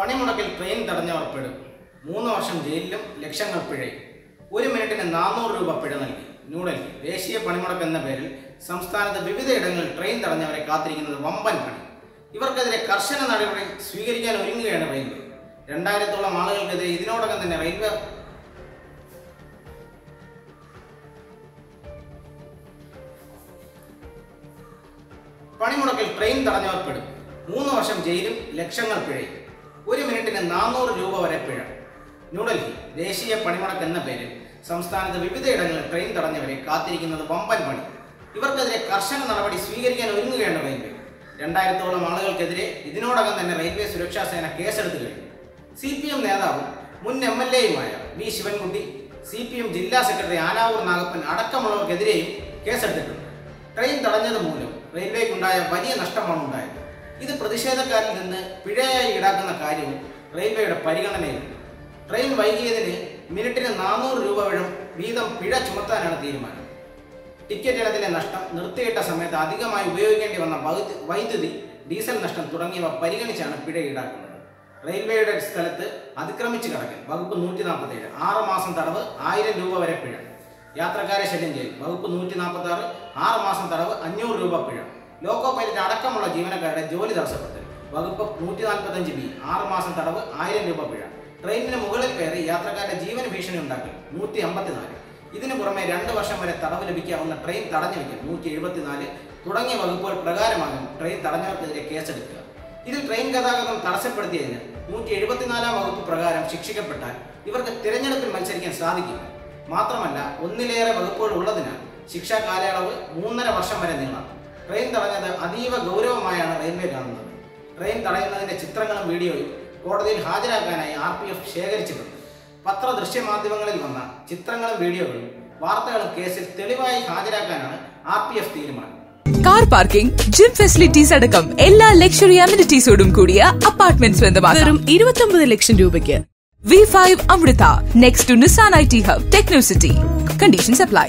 പണിമുടക്കിൽ ട്രെയിൻ തടഞ്ഞവർ പെടും. മൂന്ന് വർഷം ജയിലിലും ലക്ഷങ്ങൾ പിഴയും ഒരു മിനിറ്റിന് നാനൂറ് രൂപ പിഴ നൽകി. ന്യൂഡൽഹി ദേശീയ പണിമുടക്ക് എന്ന പേരിൽ സംസ്ഥാനത്ത് വിവിധയിടങ്ങളിൽ ട്രെയിൻ തടഞ്ഞവരെ കാത്തിരിക്കുന്നത് വമ്പൻ പണി. ഇവർക്കെതിരെ കർശന നടപടി സ്വീകരിക്കാൻ ഒരുങ്ങുകയാണ് റെയിൽവേ രണ്ടായിരത്തോളം ആളുകൾക്കെതിരെ ഇതിനോടകം തന്നെ റെയിൽവേ പണിമുടക്കിൽ ട്രെയിൻ തടഞ്ഞവർ പെടും. മൂന്ന് വർഷം ജയിലും ലക്ഷങ്ങൾ പിഴയും. ഒരു മിനിറ്റിന് നാനൂറ് രൂപ വരെ പിഴ. ന്യൂഡൽഹി ദേശീയ പണിമുടക്ക് എന്ന പേരിൽ സംസ്ഥാനത്ത് വിവിധയിടങ്ങളിൽ ട്രെയിൻ തടഞ്ഞവരെ കാത്തിരിക്കുന്നത് വമ്പൻ പണി. ഇവർക്കെതിരെ കർശന നടപടി സ്വീകരിക്കാൻ ഒരുങ്ങുകയാണ് റെയിൽവേ. രണ്ടായിരത്തോളം ആളുകൾക്കെതിരെ ഇതിനോടകം തന്നെ റെയിൽവേ സുരക്ഷാ സേന കേസെടുത്തു കഴിഞ്ഞു. സി പി എം നേതാവും മുൻ M L എയുമായ V Sivankutty C P M ജില്ലാ സെക്രട്ടറി ആനാവൂർ നാഗപ്പൻ അടക്കമുള്ളവർക്കെതിരെയും കേസെടുത്തിട്ടുണ്ട്. ട്രെയിൻ തടഞ്ഞത് മൂലം റെയിൽവേക്കുണ്ടായ വലിയ നഷ്ടമാണ് ഉണ്ടായത്. ഇത് പ്രതിഷേധക്കാരിൽ നിന്ന് പിഴയായി ഈടാക്കുന്ന കാര്യവും റെയിൽവേയുടെ പരിഗണനയിലുണ്ട് ട്രെയിൻ വൈകിയതിന് മിനിറ്റിന് നാനൂറ് രൂപ വീതം വീതം പിഴ ചുമത്താനാണ് തീരുമാനം. ടിക്കറ്റ് ഇനത്തിലെ നഷ്ടം നിർത്തിയിട്ട സമയത്ത് അധികമായി ഉപയോഗിക്കേണ്ടി വന്ന വൈദ്യുതി ഡീസൽ നഷ്ടം തുടങ്ങിയവ പരിഗണിച്ചാണ് പിഴ ഈടാക്കുന്നത്. റെയിൽവേയുടെ സ്ഥലത്ത് അതിക്രമിച്ച് കടക്കൽ വകുപ്പ് നൂറ്റി നാൽപ്പത്തി ഏഴ് ആറ് മാസം തടവ് ആയിരം രൂപ വരെ പിഴ. യാത്രക്കാരെ ശല്യം ചെയ്യൽ വകുപ്പ് നൂറ്റി നാൽപ്പത്തി ആറ് ആറ് മാസം തടവ് അഞ്ഞൂറ് രൂപ പിഴ. ലോക്കോ പൈലറ്റ് അടക്കമുള്ള ജീവനക്കാരുടെ ജോലി തടസ്സപ്പെട്ടു. വകുപ്പ് നൂറ്റി നാൽപ്പത്തഞ്ച് ബി ആറ് മാസം തടവ് ആയിരം രൂപ പിഴ. ട്രെയിനിന് മുകളിൽ കയറി യാത്രക്കാരുടെ ജീവൻ ഭീഷണി ഉണ്ടാക്കൽ നൂറ്റി അമ്പത്തിനാല് ഇതിനു പുറമെ രണ്ട് വർഷം വരെ തടവ് ലഭിക്കാവുന്ന ട്രെയിൻ തടഞ്ഞു വയ്ക്കൽ നൂറ്റി എഴുപത്തിനാല് തുടങ്ങിയ വകുപ്പുകൾ പ്രകാരമാകും ട്രെയിൻ തടഞ്ഞവർക്കെതിരെ കേസെടുക്കുക. ഇതിൽ ട്രെയിൻ ഗതാഗതം തടസ്സപ്പെടുത്തിയതിന് നൂറ്റി എഴുപത്തിനാലാം വകുപ്പ് പ്രകാരം ശിക്ഷിക്കപ്പെട്ടാൽ ഇവർക്ക് തിരഞ്ഞെടുപ്പിൽ മത്സരിക്കാൻ സാധിക്കില്ല. മാത്രമല്ല ഒന്നിലേറെ വകുപ്പുകൾ ഉള്ളതിനാൽ ശിക്ഷാ കാലയളവ് മൂന്നര വർഷം വരെ നീളാം. ട്രെയിൻ തടഞ്ഞത് അതീവ ഗൗരവമായാണ് റെയിൽവേ കാണുന്നത്. ട്രെയിൻ തടയുന്നതിന്റെ ചിത്രങ്ങളും വീഡിയോയും കോടതിയിൽ ഹാജരാക്കാനായി ആർ പി എഫ് ശേഖരിച്ചിട്ടുണ്ട്. പത്ര ദൃശ്യമാധ്യമങ്ങളിൽ വന്ന ചിത്രങ്ങളും വീഡിയോകളും വാർത്തകളും കേസിൽ തെളിവായി ഹാജരാക്കാനാണ് ആർ പി എഫ് തീരുമാനം. കാർ പാർക്കിംഗ് ജിം ഫെസിലിറ്റീസ് അടക്കം എല്ലാ ലക്ഷറി അമിനിറ്റീസോടും കൂടിയ അപ്പാർട്ട്മെന്റ് സ്വന്തമാക്കാം. ഇരുപത്തി ലക്ഷം രൂപയ്ക്ക്. V five Amrita next to Nissan I T hub Technocity conditions apply